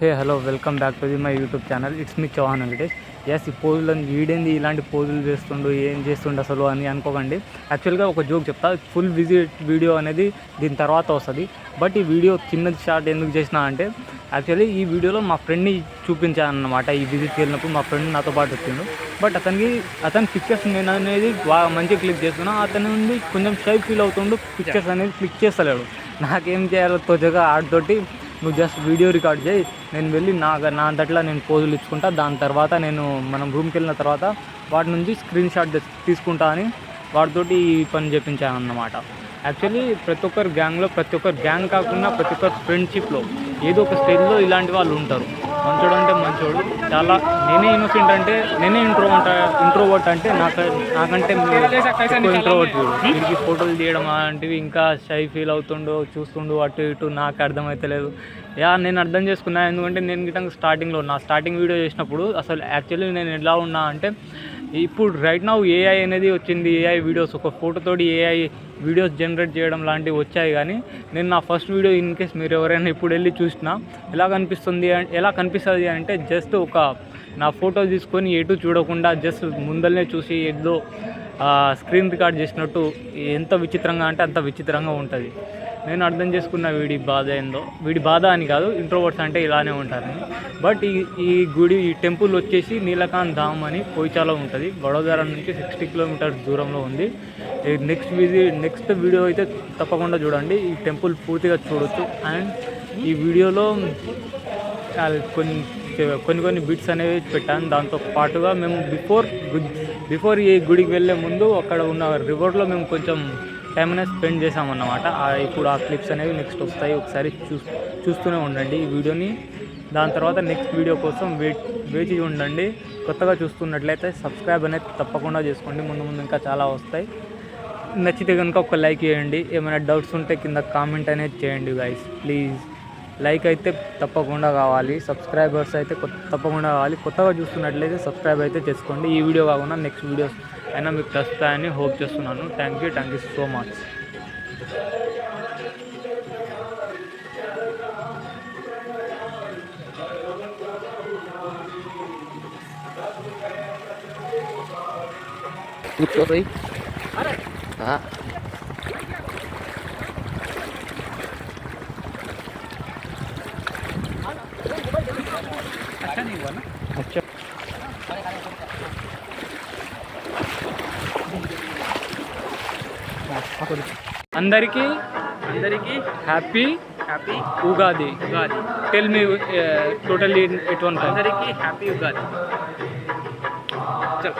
Hey hello welcome back to the my YouTube channel. It's me Chauhan Venkatesh S ఈ పోజులను వీడేంది ఇలాంటి పోజులు చేస్తుండు ఏం చేస్తుండు అసలు అని అనుకోకండి. యాక్చువల్గా ఒక జోక్ చెప్తా ఫుల్ విజిట్ వీడియో అనేది దీని తర్వాత వస్తుంది. బట్ ఈ వీడియో చిన్నది షార్ట్ ఎందుకు చేసిన అంటే యాక్చువల్లీ ఈ వీడియోలో మా ఫ్రెండ్ని చూపించాను అన్నమాట ఈ విజిట్కి వెళ్ళినప్పుడు మా ఫ్రెండ్ నాతో పాటు వచ్చిండు. బట్ అతనికి అతని పిక్చర్స్ నేను అనేది బాగా మంచిగా క్లిక్ చేస్తున్నా. అతని నుండి కొంచెం షై ఫీల్ అవుతుండు పిక్చర్స్ అనేది క్లిక్ చేస్తలేడు. నాకేం చేయాలో తోచగా ఆడితోటి నువ్వు జస్ట్ వీడియో రికార్డ్ చేయి. నేను వెళ్ళి నా నా అంతట్లా నేను పోజులు ఇచ్చుకుంటా. దాని తర్వాత నేను మనం రూమ్కి వెళ్ళిన తర్వాత వాటి నుంచి స్క్రీన్ షాట్ తీసుకుంటా అని వాటితోటి ఈ పని చేపించాను అన్నమాట యాక్చువల్లీ ప్రతి ఒక్కరు గ్యాంగ్లో ప్రతి ఒక్కరు గ్యాంగ్ కాకుండా ప్రతి ఒక్కరు ఫ్రెండ్షిప్లో ఏదో ఒక స్టేజ్లో ఇలాంటి వాళ్ళు ఉంటారు. మంచోడు అంటే మంచోడు చాలా నేనే ఇన్నోసెంట్ అంటే నేనే ఇంట్రో అంట ఇంట్రోవర్ట్ అంటే నాకు నాకంటే ఇంట్రోవర్ట్ వీడికి ఫోటోలు తీయడం అలాంటివి ఇంకా షై ఫీల్ అవుతుండో చూస్తుండు అటు ఇటు నాకు అర్థమైతలేదు. యా నేను అర్థం చేసుకున్నా ఎందుకంటే నేను గిట్టంగా స్టార్టింగ్లో నా స్టార్టింగ్ వీడియో చేసినప్పుడు అసలు యాక్చువల్లీ నేను ఎలా ఉన్నా అంటే ఇప్పుడు రైట్ నౌ ఏఐ అనేది వచ్చింది. ఏఐ వీడియోస్ ఒక ఫోటోతోటి ఏఐ వీడియోస్ జనరేట్ చేయడం లాంటివి వచ్చాయి కానీ నేను నా ఫస్ట్ వీడియో ఇన్ కేస్ మీరు ఎవరైనా ఇప్పుడు వెళ్ళి చూసినా ఎలా కనిపిస్తుంది ఎలా కనిపిస్తుంది అంటే జస్ట్ ఒక నా ఫోటో తీసుకొని ఎటు చూడకుండా జస్ట్ ముందరనే చూసి ఏదో స్క్రీన్ రికార్డ్ చేసినట్టు ఎంత విచిత్రంగా అంటే అంత విచిత్రంగా ఉంటుంది. నేను అర్థం చేసుకున్న వీడి బాధ ఏందో వీడి బాధ అని కాదు ఇంట్రోవర్ట్స్ అంటే ఇలానే ఉంటారని బట్ ఈ ఈ గుడి ఈ టెంపుల్ వచ్చేసి నీలకాంత్ ధామ్ అని పోయిచాలో ఉంటుంది. వడోదర నుంచి సిక్స్టీ కిలోమీటర్స్ దూరంలో ఉంది. నెక్స్ట్ విజిట్ నెక్స్ట్ వీడియో అయితే తప్పకుండా చూడండి. ఈ టెంపుల్ పూర్తిగా చూడొచ్చు. అండ్ ఈ వీడియోలో కొన్ని కొన్ని కొన్ని బిట్స్ అనేవి పెట్టాను. దాంతో పాటుగా మేము బిఫోర్ బిఫోర్ ఈ గుడికి వెళ్ళే ముందు అక్కడ ఉన్న రివర్లో మేము కొంచెం టైం అనేది స్పెండ్ చేసామన్నమాట ఇప్పుడు ఆ క్లిప్స్ అనేవి నెక్స్ట్ వస్తాయి. ఒకసారి చూ చూస్తూనే ఉండండి ఈ వీడియోని. దాని తర్వాత నెక్స్ట్ వీడియో కోసం వెయిట్ వేచి ఉండండి. కొత్తగా చూస్తున్నట్లయితే సబ్స్క్రైబ్ అనేది తప్పకుండా చేసుకోండి. ముందు ముందు ఇంకా చాలా వస్తాయి. నచ్చితే కనుక ఒక లైక్ చేయండి. ఏమైనా డౌట్స్ ఉంటే కింద కామెంట్ అనేది చేయండి గైస్ ప్లీజ్ లైక్ అయితే తప్పకుండా కావాలి. సబ్స్క్రైబర్స్ అయితే కొత్త- తప్పకుండా కావాలి. కొత్తగా చూస్తున్నట్లయితే సబ్స్క్రైబ్ అయితే చేసుకోండి. ఈ వీడియో కాకుండా నెక్స్ట్ వీడియోస్ అయినా మీకు వస్తాయని హోప్ చేస్తున్నాను. Thank you thank you so much కూర్చోపోయి अच्छा అందరికీ అందరికీ happy happy Ugadi Ugadi tell me totally at one అందరికీ హ్యాపీ ఉగాది చల్